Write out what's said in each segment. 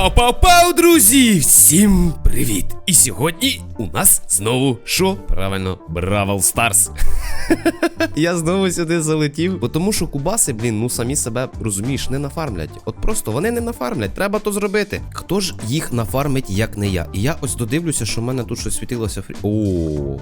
Пау-пау-пау, друзі! Всім привіт! І сьогодні у нас знову що? Правильно, Бравл Старс. Я знову сюди залетів, бо тому що кубаси, блін, ну самі себе розумієш, не нафармлять. От просто вони не нафармлять, треба то зробити. Хто ж їх нафармить, як не я? І я ось додивлюся, що в мене тут щось світилося фрі. О,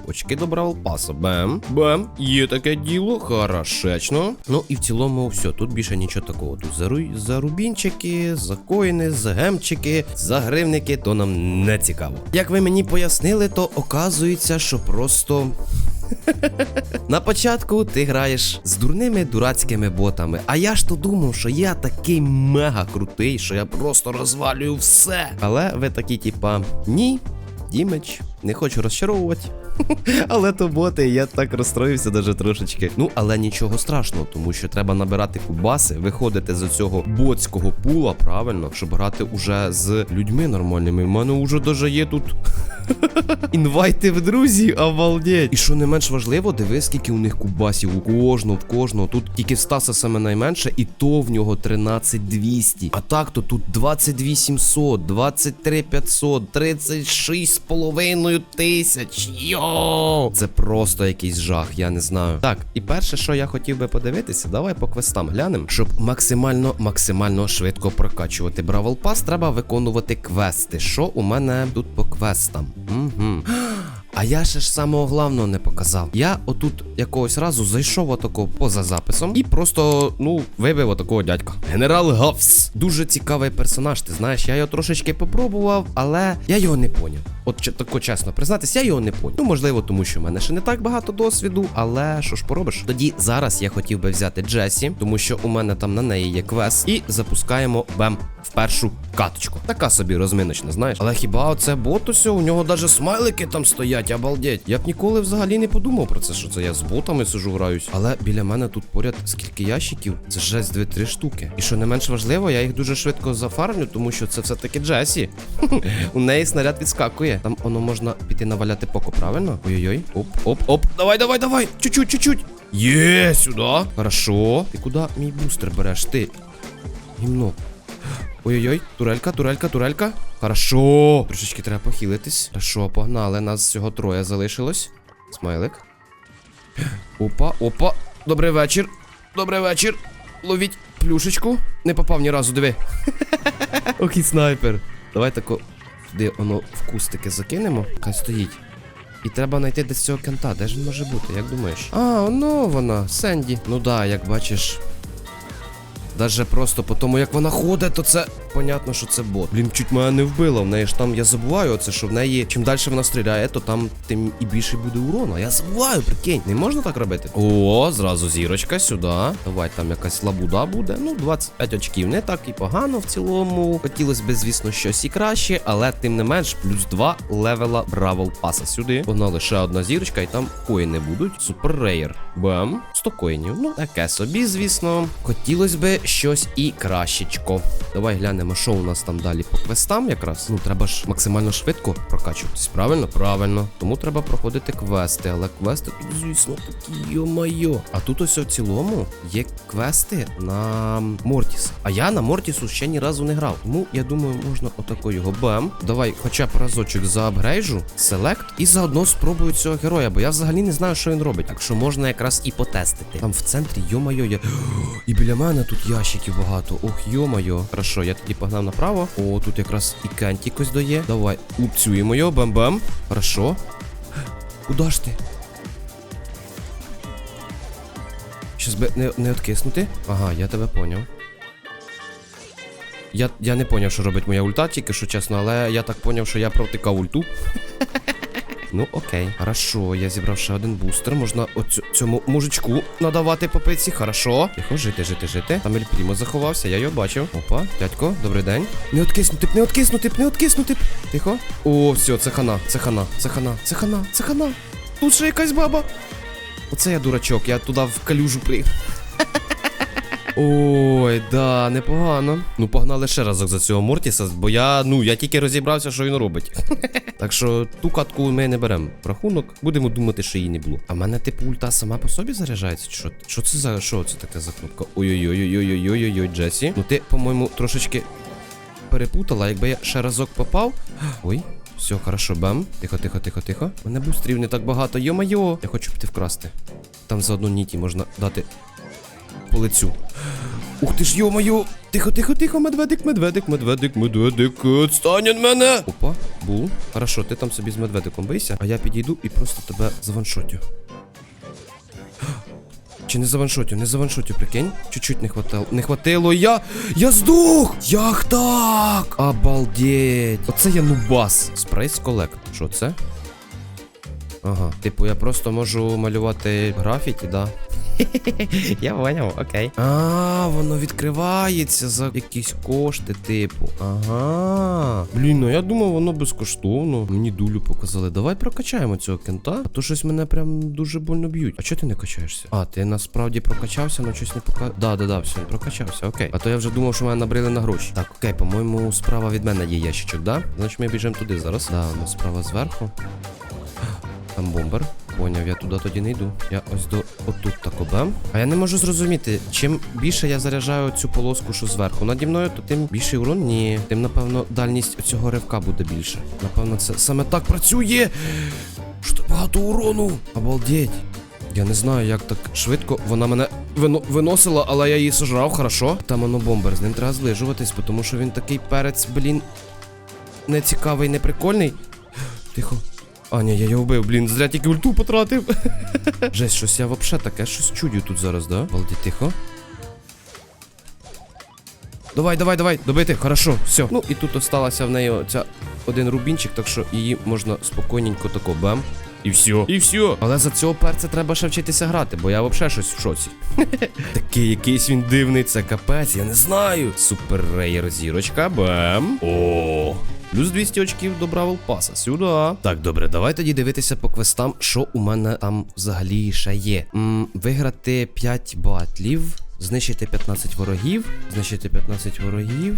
очки до Бравл Паса. Бем, бем, є таке діло, хорошечно. Ну і в цілому все, тут більше нічого такого. Тут за, ру... за рубінчики, за коїни, за гемчики, за гривники, то нам не цікаво. Як ви мені пояснили, то оказується, що просто. На початку ти граєш з дурними дурацькими ботами. А я ж то думав, що я такий мега крутий, що я просто розвалюю все. Але ви такі, типа, ні, Дімеч, не хочу розчаровувати. Але то боти, я так розстроївся даже трошечки. Ну, але нічого страшного, тому що треба набирати кубаси, виходити з цього ботського пула, правильно, щоб грати уже з людьми нормальними. У мене уже даже є тут. Інвайти в друзі, обалдеть. І що не менш важливо, диви, скільки у них кубасів. У кожного, в кожного. Тут тільки в Стаса саме найменше, і то в нього 13200. А так то тут 22700, 23500, 36 з половиною тисяч. Йоу! Це просто якийсь жах, я не знаю. Так, і перше, що я хотів би подивитися, давай по квестам глянемо, щоб максимально, максимально швидко прокачувати Бравл Пас, треба виконувати квести. Що у мене тут по квестам? Угу. А я ще ж самого главного не показав. Я отут якогось разу зайшов отако поза записом і просто, ну, вибив отакого дядька. Генерал Говс. Дуже цікавий персонаж, ти знаєш, я його трошечки попробував, але я його не поняв. От тако чесно признатись, я його не поняв. Ну, можливо, тому що в мене ще не так багато досвіду, але що ж поробиш? Тоді зараз я хотів би взяти Джесі, тому що у мене там на неї є квест, і запускаємо бем в першу каточку. Така собі розминочна, знаєш. Але хіба оце бот усьо? У нього даже смайлики там стоять, обалдеть. Я б ніколи взагалі не подумав про це, що це я з ботами сижу граюсь. Але біля мене тут поряд скільки ящиків, це жесть дві-три штуки. І що не менш важливо, я їх дуже швидко зафармлю, тому що це все-таки Джесі. У неї снаряд відскакує. Там воно можна піти наваляти поко, правильно? Ой-ой-ой. Оп, оп, оп. Давай, давай, давай. Чуть-чуть, чуть-чуть. Є, сюди. Хорошо. Ти куди мій бустер береш? Ти. Гімно. Ой-ой-ой, турелька, турелька, турелька. Хорошо. Трошечки треба похилитись. Хорошо, погнали. Нас всього троє залишилось. Смайлик. Опа, опа. Добрий вечір. Добрий вечір. Ловіть плюшечку. Не попав ні разу, диви. Окей, снайпер. Давай тако туди воно в кустики закинемо. Хай стоїть. І треба знайти десь цього кента. Де ж він може бути, як думаєш? А, воно вона, Сенді. Ну да, як бачиш. Даже просто по тому, як вона ходить, то це понятно, що це бот. Блін, чуть мене не вбила. В неї ж там я забуваю оце, що в неї чим далі вона стріляє, то там тим і більше буде урона. Я забуваю, прикинь. Не можна так робити? О, зразу зірочка сюди. Давай там якась лабуда буде. Ну, 25 очків. Не так і погано в цілому. Хотілося б, звісно, щось і краще, але тим не менш, плюс 2 левела Бравл Паса сюди. Погнали ще одна зірочка, і там коїни будуть. Супер рейер. Бам. 100 коїнів. Ну, таке собі, звісно. Хотілося б щось і кращечко. Давай глянемо, що у нас там далі по квестам якраз. Ну, треба ж максимально швидко прокачуватись. Правильно? Правильно. Тому треба проходити квести. Але квести тут, звісно, такі йо-майо. А тут ось в цілому є квести на Мортіс. А я на Мортісу ще ні разу не грав. Тому я думаю, можна отако його бем. Давай, хоча б разочок заапгрейджу, селект, і заодно спробую цього героя, бо я взагалі не знаю, що він робить. Так що можна якраз і потестити. Там в центрі, йо-майо, я. І біля мене тут ящиків багато. Ох, йо-майо. Хорошо, я тоді погнав направо. О, тут якраз і кентік ось дає. Давай, упцюємо його, бам-бам. Хорошо. Куда ж ти? Щас би не, не откиснути. Ага, я тебе поняв. Я, я не поняв, що робить моя ульта, тільки що чесно, але я так поняв, що я провтикав ульту. Ну, окей. Хорошо, я зібрав ще один бустер. Можна оцю, цьому мужичку надавати по пиці. Хорошо. Тихо, жити, жити, жити. Там Ель Прімо заховався, я його бачив. Опа, дядько, добрий день. Не откиснути не откиснути не откиснути. Тихо. О, все, це хана, це хана, це хана, це хана, це хана. Тут ще якась баба. Оце я дурачок, я туди в калюжу при. Ой, да, непогано. Ну, погнали ще разок за цього Мортіса, бо я, ну, я тільки розібрався, що він робить. так що ту катку ми не беремо рахунок, будемо думати, що її не було. А в мене, типу, ульта сама по собі заряджається? чи Що Що це за що це таке за кнопка? Ой-ой-ой-ой-ой-ой-ой-ой, Джесі. Ну ти, по-моєму, трошечки перепутала, якби я ще разок попав. Ой. Все, хорошо, бам. Тихо, тихо, тихо, тихо. Мене бустрів не так багато. Йо-майо. Я хочу піти вкрасти. Там за одну ніті можна дати лицю. Ух ти ж, йо-моє! Тихо, тихо, тихо, медведик, медведик, медведик, медведик, відстань від мене! Опа, бу. Хорошо, ти там собі з медведиком бийся, а я підійду і просто тебе заваншотю. Чи не заваншотю, не заваншотю, прикинь? Чуть-чуть не хватило. Не хватило, я. Я здух! Як так? Обалдеть! Оце я нубас. Спрейс колект. Що це? Ага. Типу, я просто можу малювати графіті, да. Я поняв, окей. А, воно відкривається за якісь кошти, типу. Ага. Блін, ну я думав, воно безкоштовно. Мені дулю показали. Давай прокачаємо цього кента. А то щось мене прям дуже больно б'ють. А чого ти не качаєшся? А, ти насправді прокачався, але щось не пока. Да, да, да, все, прокачався, окей. А то я вже думав, що мене набрили на гроші. Так, окей, по-моєму, справа від мене є ящичок, да? Значить ми біжимо туди зараз. Да, ну справа зверху. Там бомбер. Поняв, я туди тоді не йду. Я ось до отут тако бем. А я не можу зрозуміти, чим більше я заряджаю цю полоску, що зверху наді мною, то тим більший урон? Ні. Тим, напевно, дальність цього ривка буде більше. Напевно, це саме так працює. Що багато урону? Обалдеть. Я не знаю, як так швидко вона мене вино- виносила, але я її сожрав, хорошо. Там воно бомбер, з ним треба злижуватись, тому що він такий перець, блін, не цікавий, не. Тихо. А, ні, я його вбив, блін, зря тільки ульту потратив. Жесть, щось я вообще таке щось чудю тут зараз, да? Балді, тихо. Давай, давай, давай, добити, хорошо, все. Ну і тут осталася в неї оця один рубінчик, так що її можна спокійненько тако бам. І все. І все. Але за цього перця треба ще вчитися грати, бо я взагалі щось в шоці. Такий якийсь він дивний, це капець, я не знаю. Супер рейер зірочка, бам. О. Плюс 200 очків до Бравл Паса. Сюди. Так, добре, давай тоді дивитися по квестам, що у мене там взагалі ще є. М, виграти 5 батлів, знищити 15 ворогів, знищити 15 ворогів.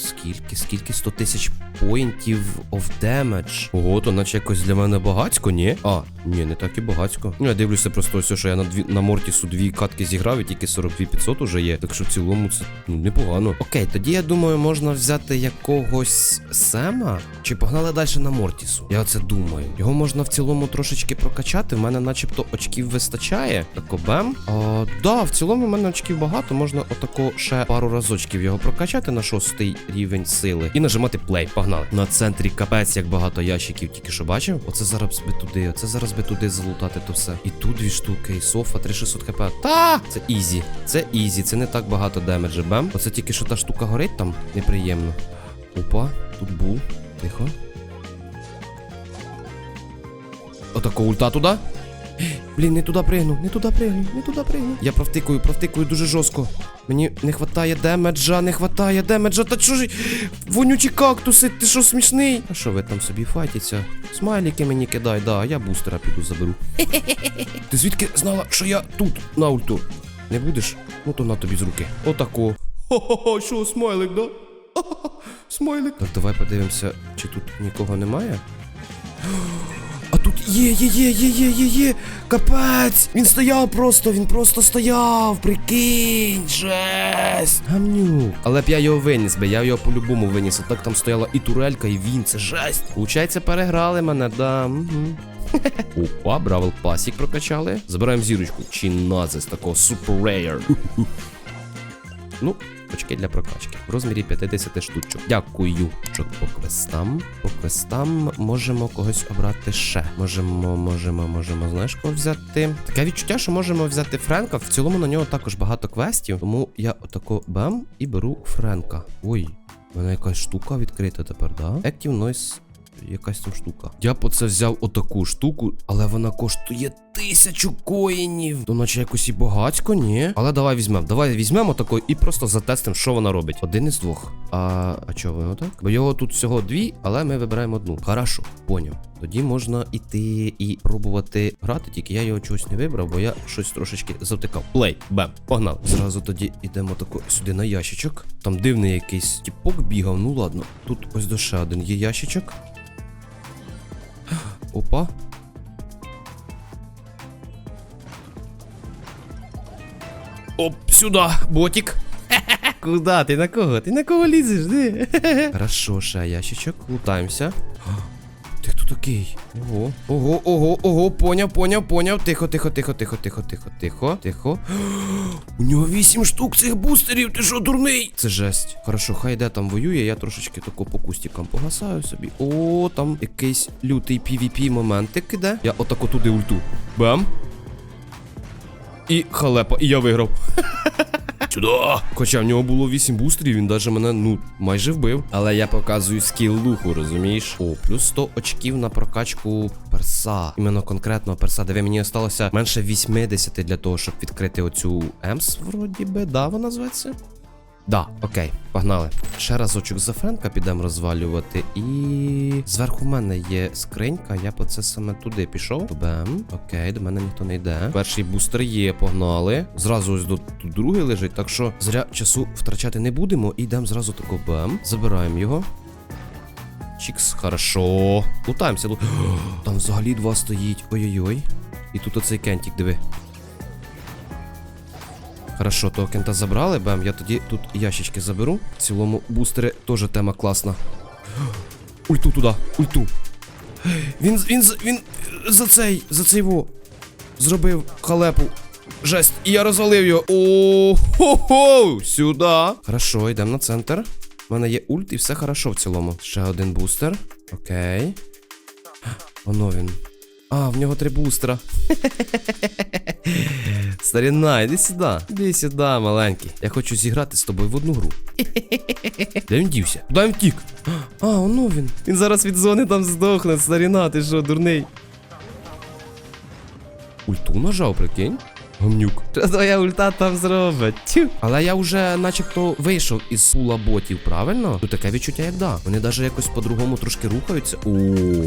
Скільки, скільки? 100 тисяч поінтів of damage. Ого, то наче якось для мене багацько, ні? А, ні, не так і багацько. Ну, я дивлюся просто ось, що я на дві на Мортісу дві катки зіграв, і тільки 42 500 уже є. Так що в цілому це ну непогано. Окей, тоді я думаю, можна взяти якогось Сема. Чи погнали далі на Мортісу? Я оце думаю. Його можна в цілому трошечки прокачати. В мене начебто очків вистачає. Тако бем. А, да, в цілому в мене очків багато. Можна отако ще пару разочків його прокачати на шостий рівень сили. І нажимати плей. Погнали. На центрі капець, як багато ящиків, тільки що бачив. Оце зараз би туди, оце зараз би туди залутати то все. І тут дві штуки, і софа, 3600 хп. Та! Це ізі. Це ізі, це не так багато демеджа. Бем. Оце тільки що та штука горить там. Неприємно. Опа, тут був. Тихо. Отако ульта туди. Блін, не туди пригну, не туди пригну, не туди пригну. Я провтикую, провтикую дуже жорстко. Мені не хватає демеджа, не хватає демеджа. Та ж вонючі кактуси, ти що смішний? А що ви там собі файтіться? Смайлики мені кидай, да, я бустера піду заберу. Ти звідки знала, що я тут на ульту? Не будеш? Ну то на тобі з руки. Отако. Хо-хо-хо, що, смайлик, да? Смайлик. Так, давай подивимося, чи тут нікого немає. Є, є, є, є, є, є, є. Капець! Він стояв просто, він просто стояв. Прикинь, жесть. Гамнюк. Але б я його виніс би, я його по-любому виніс. А так там стояла і турелька, і він, це жесть. Получається, переграли мене, да. Опа, Бравл Пасік прокачали. Забираємо зірочку. Чиназис такого супер рейер. Ну, очки для прокачки. В розмірі 50 штучок. Дякую. По квестам? По квестам можемо когось обрати ще. Можемо, можемо, можемо, знаєш, кого взяти. Таке відчуття, що можемо взяти Френка. В цілому на нього також багато квестів. Тому я отако бам і беру Френка. Ой, в мене якась штука відкрита тепер, да? Active Noise якась там штука. Я б оце взяв отаку штуку, але вона коштує тисячу коїнів. То наче якось і багацько, ні. Але давай візьмемо. Давай візьмемо таку і просто затестимо, що вона робить. Один із двох. А а чого ви отак? Бо його тут всього дві, але ми вибираємо одну. Хорошо, поняв. Тоді можна іти і пробувати грати, тільки я його чогось не вибрав, бо я щось трошечки завтикав. Плей, бем, погнали. Зразу тоді йдемо тако сюди на ящичок. Там дивний якийсь тіпок бігав. Ну ладно. Тут ось до ще один є ящичок. Опа. Оп, сюда, ботик. Куда? Ты на кого? Ты на кого лезешь? Хорошо, Шая, ящичок. Лутаємося. Такий? Ого, ого, ого, ого, поняв, поняв, поняв. Тихо, тихо, тихо, тихо, тихо, тихо, тихо, тихо. У нього вісім штук цих бустерів, ти що, дурний? Це жесть. Хорошо, хай де там воює, я трошечки тако по кустикам погасаю собі. О, там якийсь лютий PvP моментик іде. Я отако туди ульту. Бам. І халепа, і я виграв. Сюди! Хоча в нього було 8 бустрів, він даже мене, ну, майже вбив. Але я показую скіл луху, розумієш? О, плюс 100 очків на прокачку перса. Іменно конкретного перса. Диви, мені осталося менше 80 для того, щоб відкрити оцю Емс, вроді би, да, вона зветься? Да, окей, погнали. Ще разочок за Френка підемо розвалювати. І зверху в мене є скринька, я по це саме туди пішов. Бем. Окей, до мене ніхто не йде. Перший бустер є, погнали. Зразу ось тут другий лежить, так що зря часу втрачати не будемо. І йдемо зразу тако бем. Забираємо його. Чікс, хорошо. Лутаємося. Лу... Там взагалі два стоїть. Ой-ой-ой. І тут оцей кентик, диви. Хорошо, того кента забрали, бем, я тоді тут ящички заберу. В цілому бустери теж тема класна. Ульту туди, ульту. Він, він, він за цей, за цей во зробив халепу. Жесть, і я розвалив його. О, хо-хо, сюди. Хорошо, йдемо на центр. У мене є ульт і все хорошо в цілому. Ще один бустер. Окей. Воно він. А, в нього три бустера. Старіна, іди сюди. Іди сюди, маленький. Я хочу зіграти з тобою в одну гру. Де він дівся? Куди він втік? А, ну він. Він зараз від зони там здохне, старіна, ти що, дурний? Ульту нажав, прикинь? Гамнюк. Що твоя ульта там зробить? Тю. Але я вже начебто вийшов із пула ботів, правильно? Ну таке відчуття, як да. Вони навіть якось по-другому трошки рухаються. О,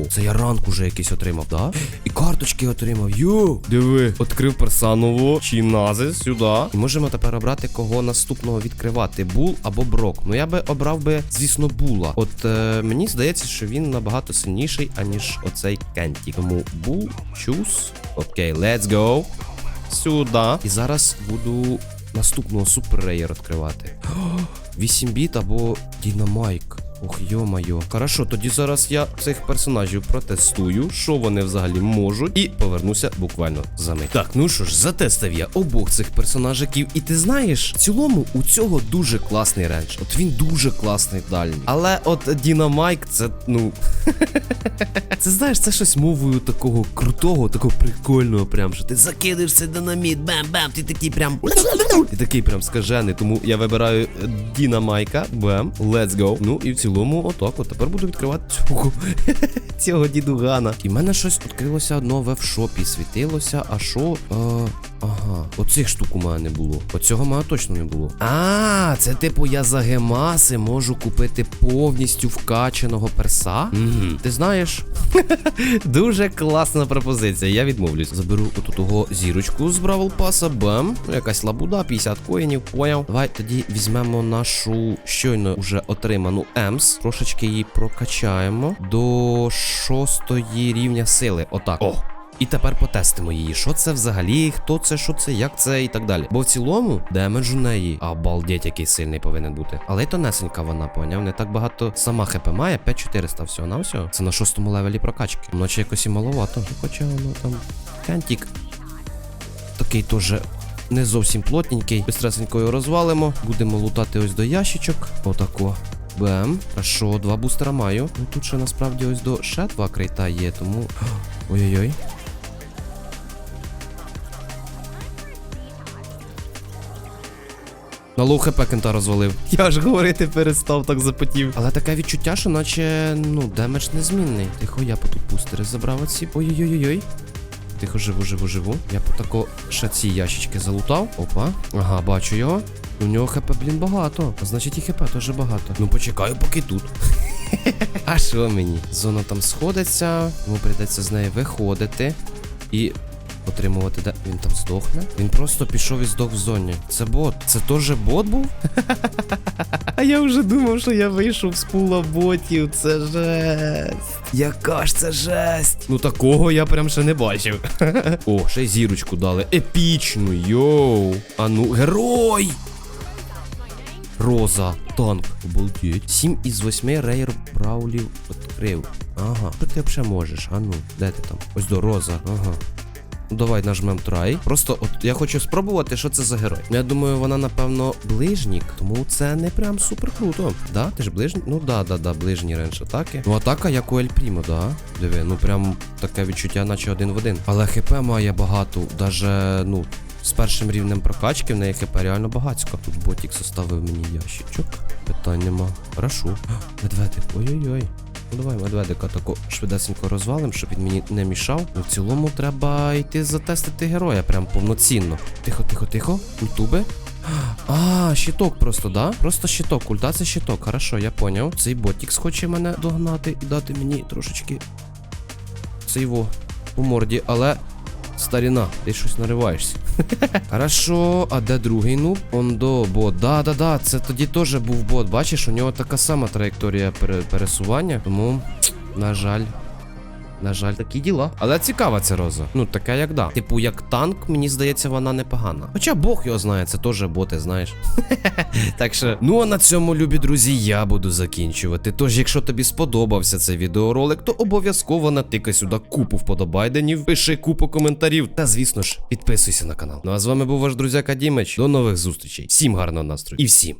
це я ранг уже якийсь отримав, да? І карточки отримав. Йо! Диви, відкрив персаново, чінази сюди. І можемо тепер обрати, кого наступного відкривати: Бул або Брок. Ну я би обрав би, звісно, була. От е, мені здається, що він набагато сильніший, аніж оцей Кенті. Тому Бул, чус. Окей, let's go. Сюди. І зараз буду наступного суперреєр відкривати. 8 біт або Дінамайк. Ох, йо-майо. Хорошо, тоді зараз я цих персонажів протестую, що вони взагалі можуть, і повернуся буквально за мить. Так, ну що ж, затестив я обох цих персонажиків, і ти знаєш, в цілому у цього дуже класний ренж. От він дуже класний дальній. Але от Дінамайк, це ну. Це знаєш, це щось мовою такого крутого, такого прикольного, прям що ти закидаєш цей динаміт, бам-бам, ти такий прям. Ти такий прям скажений. Тому я вибираю Діна Майка, бам, let's go. Ну і в цілому, отак, от тепер буду відкривати цього цього дідугана. І в мене щось відкрилося нове в шопі, світилося, а що? Е, ага, оцих штук у мене не було. Оцього мене точно не було. А, це типу я за гемаси можу купити повністю вкачаного перса. Угу. Ти знаєш, Дуже класна пропозиція. Я відмовлюсь. Заберу оту того зірочку з Бравл Паса. Ну, Якась лабуда, 50 коїнів. Поняв. Давай тоді візьмемо нашу щойно вже отриману Емс. Трошечки її прокачаємо до шостої рівня сили. Отак. О. І тепер потестимо її. Що це взагалі? Хто це, що це, як це і так далі. Бо в цілому демедж у неї обалдеть, який сильний повинен бути. Але й тонесенька вона, поняв. Не так багато сама хп має, 5400 всього на всього. Це на шостому левелі прокачки. Наче якось і маловато. Хоча воно там. Кантік. Такий теж. Не зовсім плотненький. Бистресенько його розвалимо. Будемо лутати ось до ящичок. Отако. Бем. Що, два бустера маю. Ну тут ще насправді ось до ще два крейта є, тому. Ой-ой-ой. На лоу хп кента розвалив. Я ж говорити перестав, так запотів. Але таке відчуття, що наче, ну, демедж незмінний. Тихо, я по тут бустери забрав оці. Ой-ой-ой-ой. Тихо, живу, живу, живу. Я по тако ще ці ящички залутав. Опа. Ага, бачу його. У нього хп, блін, багато. А значить і хп теж багато. Ну почекаю, поки тут. А що мені? Зона там сходиться, тому прийдеться з неї виходити. І отримувати де. Він там здохне. Він просто пішов і здох в зоні. Це бот. Це теж бот був? А я вже думав, що я вийшов з пула ботів. Це жесть. Яка ж це жесть? Ну такого я прям ще не бачив. О, ще й зірочку дали. Епічну, йоу. А ну, герой! Роза, танк. Обалдеть. 7 із 8 рейр браулів відкрив. Ага. Що ти взагалі можеш? А ну, де ти там? Ось до Роза. Ага. Давай нажмем трай. Просто от я хочу спробувати, що це за герой. Я думаю, вона, напевно, ближнік, тому це не прям супер круто. Да? Ти ж ближній? Ну да, да, да, ближні ренж атаки. Ну, атака як у Ель Прімо, да. Диви, ну прям таке відчуття, наче один в один. Але хп має багато, даже, ну. З першим рівнем прокачки в неї хп реально багацько. Тут ботік составив мені ящичок. Питань нема. Хорошо. Медведик. Ой-ой-ой. Давай медведика тако швидесенько розвалим, щоб він мені не мішав. Ну в цілому треба йти затестити героя прям повноцінно. Тихо, тихо, тихо. Ультуби. А, щиток просто, да? Просто щиток. Ульта це щиток. Хорошо, я поняв. Цей ботікс хоче мене догнати і дати мені трошечки. Це його по морді, але. Старіна, ти щось нариваєшся. Хорошо, а де другий нуб? Ондо, бот. Да, да, да, це тоді теж був бот. Бачиш, у нього така сама траєкторія пересування. Тому, на жаль. На жаль, такі діла. Але цікава ця роза. Ну, така як да. Типу, як танк, мені здається, вона непогана. Хоча Бог його знає, це теж боти, знаєш. так що, ну а на цьому, любі друзі, я буду закінчувати. Тож, якщо тобі сподобався цей відеоролик, то обов'язково натикай сюди купу вподобайденів, пиши купу коментарів та, звісно ж, підписуйся на канал. Ну а з вами був ваш друзяка Дімич. До нових зустрічей. Всім гарного настрою і всім